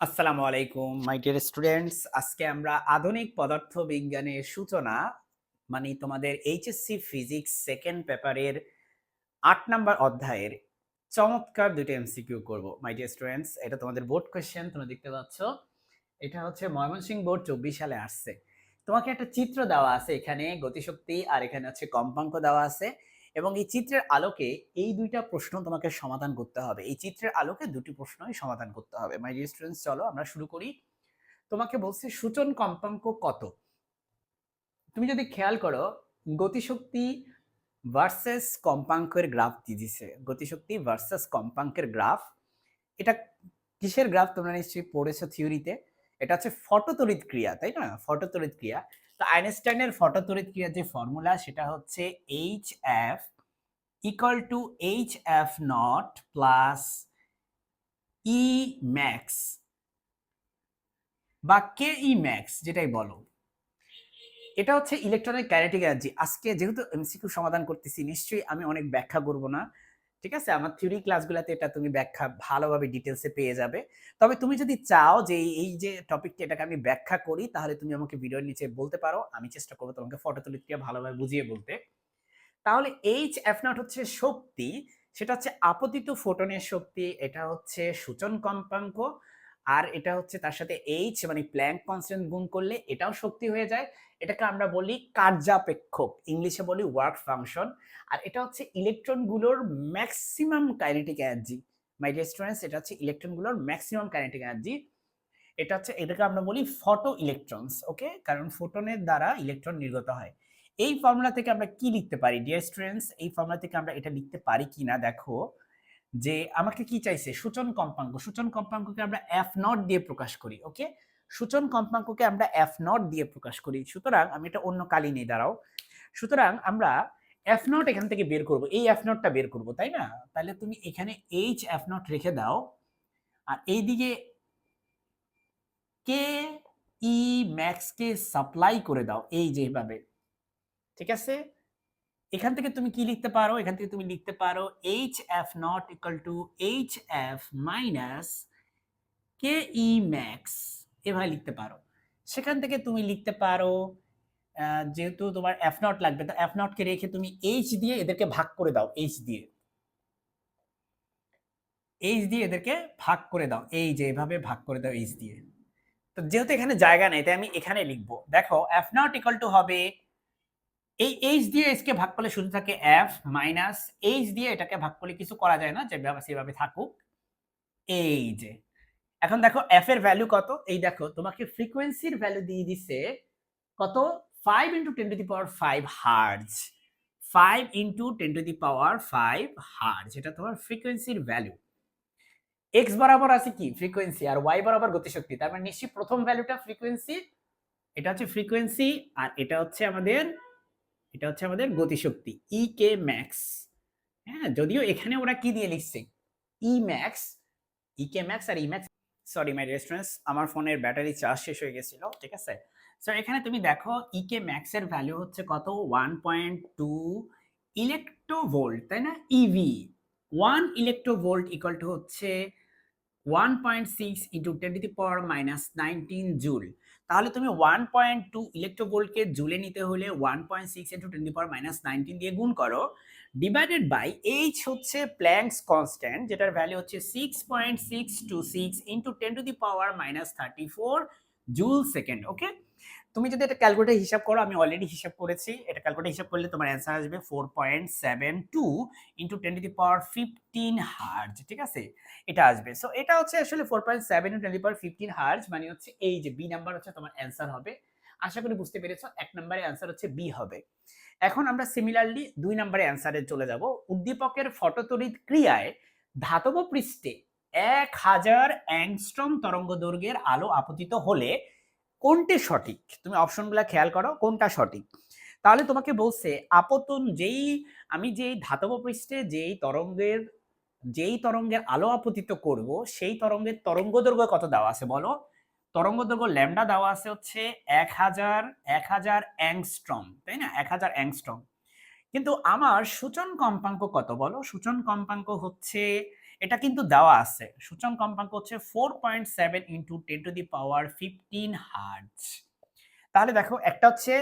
আসসালামু আলাইকুম মাই dear students আজকে আমরা আধুনিক পদার্থ বিজ্ঞানের সূচনা মানে তোমাদের এইচএসসি ফিজিক্স সেকেন্ড পেপারের আট নাম্বার অধ্যায়ের চমৎকার দুটো এমসিকিউ করব মাই ডিয়ার স্টুডেন্টস এটা তোমাদের বোর্ড কোয়েশ্চেন তোমরা দেখতে পাচ্ছ। এটা হচ্ছে ময়মনসিংহ বোর্ড চব্বিশ সালে আসছে। তোমাকে একটা চিত্র দেওয়া আছে এখানে, গতিশক্তি, আর এখানে হচ্ছে কম্পাঙ্ক দেওয়া আছে। এবং এই চিত্রের আলোকে এই দুইটা প্রশ্ন তোমাকে সমাধান করতে হবে। এই চিত্রের আলোকে দুটি প্রশ্নই সমাধান করতে হবে। মাই ডিয়ার স্টুডেন্টস চলো আমরা শুরু করি। তোমাকে বলছে, সূচন কম্পাঙ্ক কত? তুমি যদি খেয়াল করো, গতিশক্তি ভার্সেস কম্পাঙ্কের গ্রাফ দিয়ে দিছে। গতিশক্তি ভার্সেস কম্পাঙ্কের গ্রাফ এটা কিসের গ্রাফ তোমরা নিশ্চয়ই পড়েছো থিওরিতে এটা হচ্ছে ফটোতড়িৎ ক্রিয়া, তাই না? ফটোতড়িৎ ক্রিয়া। তো আইনস্টাইনের ফটোতড়িৎ ক্রিয়ার যে ফর্মুলা সেটা হচ্ছে H F equal to H F not plus E max বা কে ই ম্যাক্স যেটাই বলো। এটা হচ্ছে ইলেকট্রনিক কাইনেটিক এনার্জি আজকে যেহেতু এমসিকিউ সমাধান করতেছি, নিশ্চয়ই আমি অনেক ব্যাখ্যা করব না। ঠিক আছে? আমার থিওরি ক্লাসগুলোতে এটা তুমি ব্যাখ্যা ভালোভাবে ডিটেলসে পেয়ে যাবে। তবে তুমি যদি চাও যে এই- যে টপিকটা এটাকে আমি ব্যাখ্যা করি, তাহলে তুমি আমাকে ভিডিওর নিচে বলতে পারো। আমি চেষ্টা করব তোমাকে ফটো তুলে ক্রিয়া ভালোভাবে বুঝিয়ে বলতে। তাহলে এইচ এফ নট হচ্ছে শক্তি, সেটা হচ্ছে আপতিত ফোটনের শক্তি, এটা হচ্ছে সূচন কম্পাঙ্ক আর এটা হচ্ছে তার সাথে এইচ মানে প্ল্যাঙ্ক কনস্ট্যান্ট গুণ করলে এটাও শক্তি হয়ে যায়। এটাকে আমরা বলি কার্যাপেক্ষক। ইংলিশে বলি ওয়ার্ক ফাংশন আর এটা হচ্ছে ইলেকট্রনগুলোর maximum kinetic energy my dear students এটা হচ্ছে ইলেকট্রনগুলোর ম্যাক্সিমাম কাইনেটিক এনার্জি এটা হচ্ছে, এটাকে আমরা বলি ফটো ইলেকট্রনস ওকে কারণ ফোটনের দ্বারা ইলেকট্রন নির্গত হয়। এই ফর্মুলা থেকে আমরা কি লিখতে পারি? ডিয়ার স্টুডেন্টস এই ফর্মুলা থেকে আমরা এটা লিখতে পারি কি না দেখো যে আমাকে কি চাইছে? সূচন কম্পাঙ্ক। সূচন কম্পাঙ্ককে আমরা এফ নট দিয়ে প্রকাশ করি ওকে সূচন কম্পাঙ্ককে আমরা এফ নট দিয়ে প্রকাশ করি। সুতরাং আমি এটা অন্য কালি নেই দাঁড়াও। সুতরাং আমরা এফ নট এখান থেকে বের করব। এই এফ নটটা বের করব, তাই না? তাহলে তুমি এখানে এইচ এফ নট রেখে দাও। আর এইদিকে কে ই ম্যাক্সকে সাপ্লাই করে দাও, এই যেভাবে। ঠিক আছে? এখান থেকে তুমি কি লিখতে পারো? এখান থেকে তুমি লিখতে পারো H F not equal to H F minus K E max এভাবে লিখতে পারো। সেখান থেকে তুমি লিখতে পারো যেহেতু তোমার এফ নট লাগবে, তো এফ নটকে রেখে তুমি এইচ দিয়ে এদেরকে ভাগ করে দাও এইচ দিয়ে। এইচ দিয়ে এদেরকে ভাগ করে দাও, এই যে এভাবে ভাগ করে দাও এইচ দিয়ে। তো যেহেতু এখানে জায়গা নেই, তাই আমি এখানে লিখব। দেখো এফ নট ইকাল টু হবে এই এইচ দিয়ে এইচ কে ভাগ করলে শুধু থাকে এফ মাইনাস এইচ দিয়ে এটাকে ভাগ করলে কিছু করা যায় না যেভাবে সেভাবে থাকুক। এই যে, এখন দেখো এফ এর ভ্যালু কত? এই দেখো, তোমাকে ফ্রিকোয়েন্সির ভ্যালু দিয়ে দিছে কত? Five into ten to the power five hertz five into ten to the power five hertz এটা তোমার ফ্রিকোয়েন্সির ভ্যালু এক্স বরাবর আছে কি? ফ্রিকোয়েন্সি আর ওয়াই বরাবর গতিশক্তি। তার মানে নিশ্চয়ই প্রথম ভ্যালুটা ফ্রিকোয়েন্সি এটা হচ্ছে ফ্রিকোয়েন্সি আর এটা হচ্ছে আমাদের এটা হচ্ছে আমাদের গতিশক্তি ই কে ম্যাক্স হ্যাঁ যদিও এখানে ওরা কি দিয়ে লিখছে? E max E K max R E max sorry my restaurants আমার ফোনের ব্যাটারি চার্জ শেষ হয়ে গেছিল, ঠিক আছে? সো এখানে তুমি দেখো ই কে ম্যাক্স এর ভ্যালু হচ্ছে কত? ওয়ান পয়েন্ট টু ইলেকট্রোভোল্ট তাই না? EV one electrovolt equal to হচ্ছে one point six into ten to the power minus nineteen joule তাহলে তুমি ওয়ান পয়েন্ট টু ইলেকট্রোভোল্টকে জুলে নিতে হলে one point six into ten to power minus nineteen দিয়ে গুণ করো ডিভাইডেড বাই এইচ হচ্ছে প্ল্যাঙ্কস কনস্ট্যান্ট যেটার ভ্যালু হচ্ছে six point six two six into ten to the power minus thirty four joule second, okay? তুমি যদি এটা calculator হিসাব করো, আমি অলরেডি হিসাব করেছি, এটা ক্যালকুলেটর হিসাব করলে তোমার অ্যান্সার আসবে four point seven two into ten to the power fifteen hertz ঠিক আছে? এটা আসবে। সো এটা হচ্ছে আসলে four point seven ten to power fifteen hertz মানে হচ্ছে এই যে বি নাম্বার হচ্ছে তোমার অ্যান্সার হবে। আশা করি বুঝতে পেরেছ, এক নম্বরে অ্যান্সার হচ্ছে বি হবে। এখন আমরা সিমিলারলি দুই নম্বরে অ্যান্সারে চলে যাব। উদ্দীপকের ফটোতড়িৎ ক্রিয়ায় ধাতব পৃষ্ঠে এক হাজার অ্যাংস্ট্রম তরঙ্গ দৈর্ঘ্যের আলো আপতিত হলে কোনটি সঠিক? তুমি অপশনগুলো খেয়াল করো, কোনটা সঠিক? তাহলে তোমাকে বলছে, আপতন যেই, আমি যেই ধাতব পৃষ্ঠে যেই তরঙ্গের যেই তরঙ্গের আলো আপতিত করব, সেই তরঙ্গের তরঙ্গ দৈর্ঘ্য কত দেওয়া আছে বলো? তরঙ্গ দৈর্ঘ্য ল্যামডা দেওয়া আছে হচ্ছে এক হাজার এক হাজার অ্যাংস্ট্রম, তাই না? এক হাজার অ্যাংস্ট্রম। কিন্তু আমার সূচন কম্পাঙ্ক কত বলো? সূচন কম্পাঙ্ক হচ্ছে এটা কিন্তু দেওয়া আছে। সূচক কম্পাঙ্ক হচ্ছে four point seven into ten to the power fifteen hertz তাহলে দেখো, একটা হচ্ছে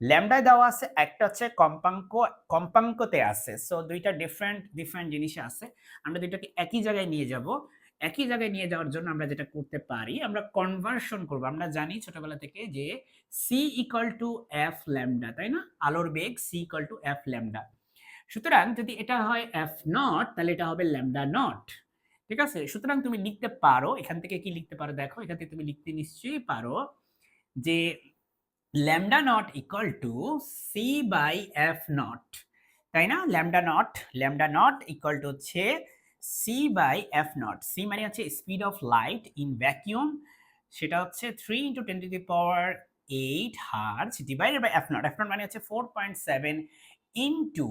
ল্যামডায় দেওয়া আছে, একটা হচ্ছে কম্পাঙ্ক, কম্পাঙ্কতে আছে। সো দুইটা ডিফারেন্ট ডিফারেন্ট জিনিসে আছে। আমরা দুইটাকে একই জায়গায় নিয়ে যাব। একই জায়গায় নিয়ে যাওয়ার জন্য আমরা যেটা করতে পারি, আমরা কনভার্সন করব। আমরা জানি ছোটবেলা থেকে যে C equal to F lambda তাই না? আলোর বেগ C equal to F lambda সুতরাং যদি এটা হয় এফ নট তাহলে এটা হবে ল্যামডা নট ঠিক আছে? সুতরাং তুমি লিখতে পারো, এখান থেকে কি লিখতে পারো দেখো, এখান থেকে তুমি লিখতে নিশ্চয়ই পারো যে lambda naught equal to C by F naught তাই না? Lambda naught lambda naught equal to হচ্ছে C by F naught C মানে হচ্ছে speed of light in vacuum সেটা হচ্ছে three into ten to the power eight hertz divided by F naught F naught মানে হচ্ছে four point seven into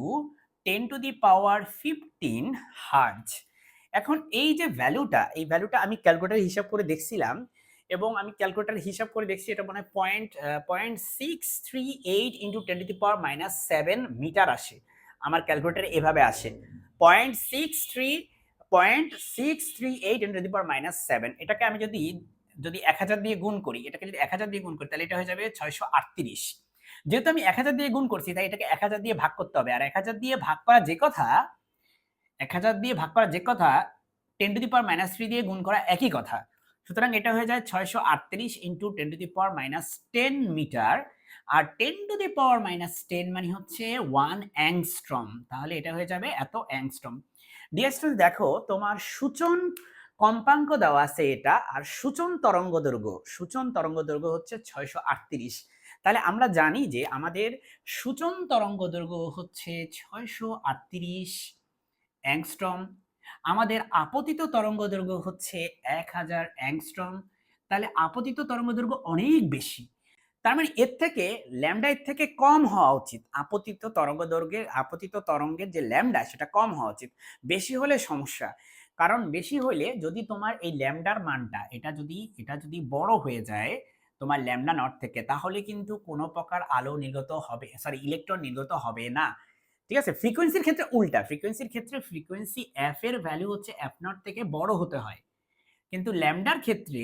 ten to the power fifteen hertz এখন এই যে ভ্যালুটা এই ভ্যালুটা আমি ক্যালকুলেটার হিসাব করে দেখছিলাম এবং আমি ক্যালকুলেটার হিসাব করে দেখছি এটা মনে হয় point point six three eight into ten to the power minus seven metre আসে। আমার ক্যালকুলেটার এভাবে আসে। Point six three point six three eight into the power minus seven এটাকে আমি যদি যদি এক হাজার দিয়ে গুণ করি, এটাকে যদি এক হাজার দিয়ে গুণ করি, তাহলে এটা হয়ে যাবে ছয়শো আটত্রিশ। যেহেতু আমি এক হাজার দিয়ে গুণ করছি, তাই এটাকে এক হাজার দিয়ে ভাগ করতে হবে। আর এক হাজার দিয়ে ভাগ করা যে কথা, এক হাজার দিয়ে ভাগ করা যে কথা ten to the power minus three দিয়ে গুণ করা একই কথা। সুতরাং এটা হয়ে যায় ছয়শো আটত্রিশ into ten to the power minus ten metre R ten to the power minus ten মানে হচ্ছে ওয়ান অ্যাংস্ট্রম তাহলে এটা হয়ে যাবে এত অ্যাংস্ট্রম ডিএসএল দেখো, তোমার সূচন কম্পাঙ্ক দেওয়া আছে এটা, আর সূচন তরঙ্গ দৈর্ঘ্য সূচন তরঙ্গ দৈর্ঘ্য হচ্ছে ছয়শো আটত্রিশ। তাহলে আমরা জানি যে আমাদের সূচন তরঙ্গ দৈর্ঘ্য হচ্ছে ছয়শো আটত্রিশ অ্যাংস্ট্রম আমাদের আপতিত তরঙ্গ দৈর্ঘ্য হচ্ছে এক হাজার অ্যাংস্ট্রম তাহলে আপতিত তরঙ্গ দৈর্ঘ্য অনেক বেশি। তার মানে এর থেকে ল্যামডা এর থেকে কম হওয়া উচিত। আপতিত তরঙ্গ দৈর্ঘ্যের, আপতিত তরঙ্গের যে ল্যামডা সেটা কম হওয়া উচিত। বেশি হলে সমস্যা। কারণ বেশি হলে যদি তোমার এই ল্যামডার মানটা, এটা যদি এটা যদি বড় হয়ে যায় তোমার ল্যামডা নট থেকে, তাহলে কিন্তু কোনো প্রকার আলো নির্গত হবে সরি ইলেকট্রন নির্গত হবে না। ঠিক আছে? ফ্রিকোয়েন্সির ক্ষেত্রে উল্টা ফ্রিকোয়েন্সির ক্ষেত্রে ফ্রিকোয়েন্সি এফ এর ভ্যালু হচ্ছে এফ নট থেকে বড় হতে হয়। কিন্তু ল্যামডার ক্ষেত্রে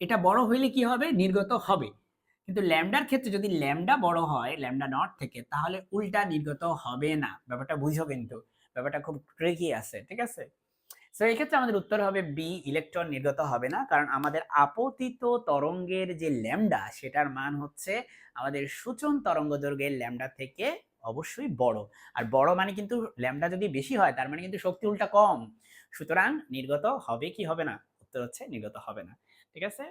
এটা বড় হইলে কি হবে? নির্গত হবে। কিন্তু ল্যামডার ক্ষেত্রে যদি ল্যামডা বড় হয় ল্যামডা নট থেকে, তাহলে উল্টা নির্গত হবে না। ব্যাপারটা বুঝো কিন্তু। ব্যাপারটা খুব ট্রিকি আছে, ঠিক আছে? সো এই ক্ষেত্রে আমাদের উত্তর হবে বি ইলেকট্রন নির্গত হবে না। কারণ আমাদের আপতিত তরঙ্গের যে ল্যামডা, সেটার মান হচ্ছে আমাদের সূচন তরঙ্গ দৈর্ঘ্যের ল্যামডা থেকে অবশ্যই বড়। আর বড় মানে কিন্তু ল্যামডা যদি বেশি হয়, তার মানে কিন্তু শক্তি উল্টা কম। সুতরাং নির্গত হবে কি হবে না? উত্তর হচ্ছে নির্গত হবে না। ঠিক আছে?